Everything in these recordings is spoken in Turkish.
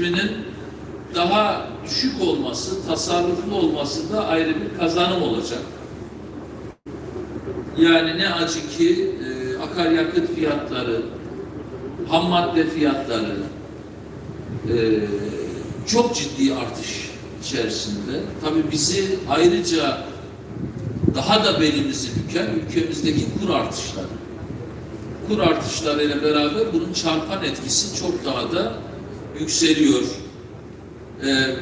yönetiminin daha düşük olması, tasarruflu olması da ayrı bir kazanım olacak. Yani ne acı ki e, akaryakıt fiyatları, ham madde fiyatları e, çok ciddi artış içerisinde. Tabii bizi ayrıca daha da belimizi büken ülkemizdeki kur artışları. Kur artışlarıyla beraber bunun çarpan etkisi çok daha da yükseliyor. Ee,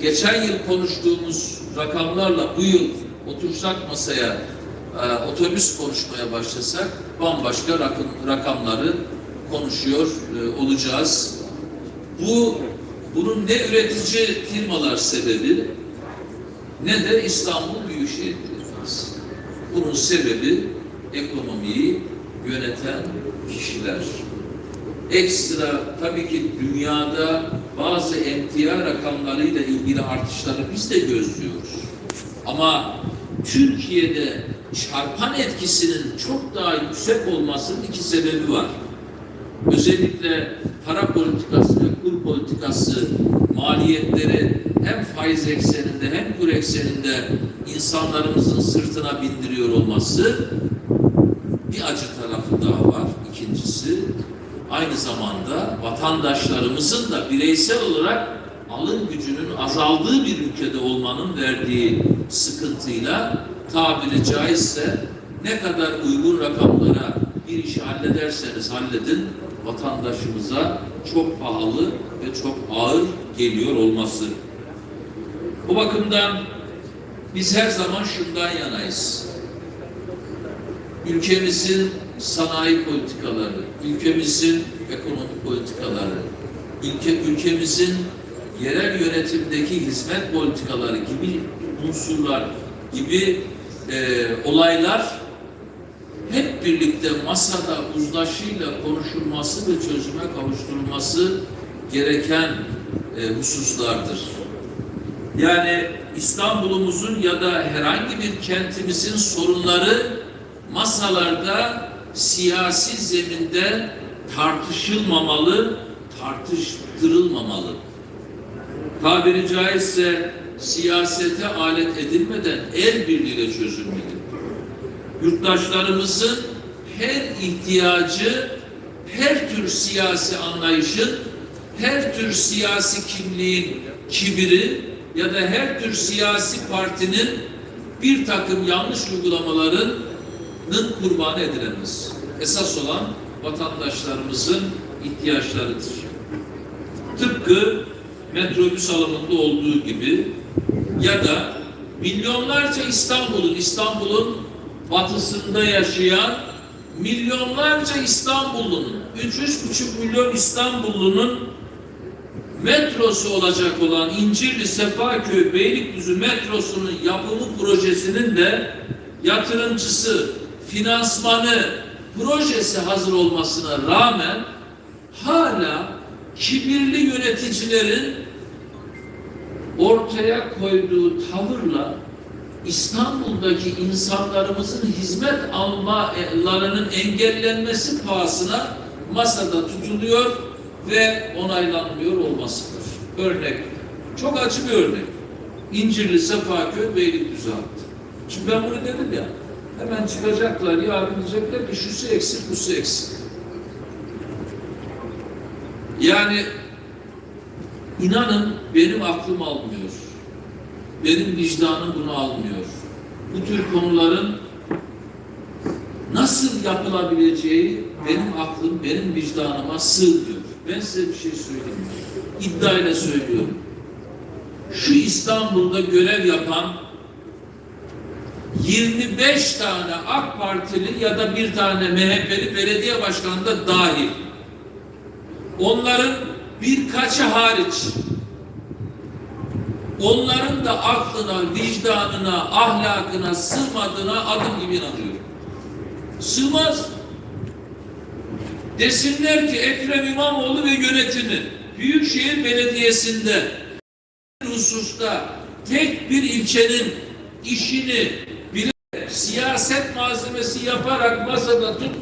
geçen yıl konuştuğumuz rakamlarla bu yıl otursak masaya e, otobüs konuşmaya başlasak bambaşka rakam, rakamları konuşuyor e, olacağız. Bu bunun ne üretici firmalar sebebi ne de İstanbul Büyükşehir Belediyesi. Bunun sebebi ekonomiyi yöneten kişiler. Ekstra tabii ki dünyada bazı emtia rakamlarıyla ilgili artışları biz de gözlüyoruz. Ama Türkiye'de çarpan etkisinin çok daha yüksek olmasının iki sebebi var. Özellikle para politikası ve kur politikası maliyetleri hem faiz ekseninde hem kur ekseninde insanlarımızın sırtına bindiriyor olması bir acı tarafı daha var. İkincisi aynı zamanda vatandaşlarımızın da bireysel olarak alım gücünün azaldığı bir ülkede olmanın verdiği sıkıntıyla tabiri caizse ne kadar uygun rakamlara bir işi hallederseniz halledin vatandaşımıza çok pahalı ve çok ağır geliyor olması. Bu bakımdan biz her zaman şundan yanayız. Ülkemizin sanayi politikaları, ülkemizin ekonomik politikaları, ülke, ülkemizin yerel yönetimdeki hizmet politikaları gibi unsurlar, gibi e, olaylar hep birlikte masada uzlaşıyla konuşulması ve çözüme kavuşturulması gereken e, hususlardır. Yani İstanbul'umuzun ya da herhangi bir kentimizin sorunları masalarda siyasi zeminde tartışılmamalı, tartıştırılmamalı. Tabiri caizse siyasete alet edilmeden el birliğiyle çözülmeli. Yurttaşlarımızın her ihtiyacı, her tür siyasi anlayışın, her tür siyasi kimliğin kibiri ya da her tür siyasi partinin bir takım yanlış uygulamaların kurbanı edilemez. Esas olan vatandaşlarımızın ihtiyaçlarıdır. Tıpkı metrobüs alımında olduğu gibi ya da milyonlarca İstanbul'un İstanbul'un batısında yaşayan milyonlarca İstanbullunun, 3-3,5 milyon İstanbullunun metrosu olacak olan İncirli Sefaköy Beylikdüzü metrosunun yapımı projesinin de yatırımcısı, finansmanı, projesi hazır olmasına rağmen hala kibirli yöneticilerin ortaya koyduğu tavırla İstanbul'daki insanlarımızın hizmet almalarının engellenmesi pahasına masada tutuluyor ve onaylanmıyor olmasıdır. Örnek, çok acı bir örnek. İncirli Sefaköy Beylikdüzü hattı. Şimdi ben bunu dedim ya, hemen çıkacaklar, yarın diyecekler ki şusu eksik, busu eksik. Yani inanın benim aklım almıyor. Benim vicdanım bunu almıyor. Bu tür konuların nasıl yapılabileceği benim aklım, benim vicdanıma sığmıyor. Ben size bir şey söyleyeyim. İddiayla söylüyorum. Şu İstanbul'da görev yapan 25 tane AK Partili ya da bir tane MHP'li belediye başkanı da dahil. Onların birkaçı hariç onların da aklına, vicdanına, ahlakına sığmadığına adım gibi inanıyorum. Sığmaz. Desinler ki Ekrem İmamoğlu ve yönetimi Büyükşehir Belediyesi'nde hususta tek bir ilçenin işini siyaset malzemesi yaparak masada tuttu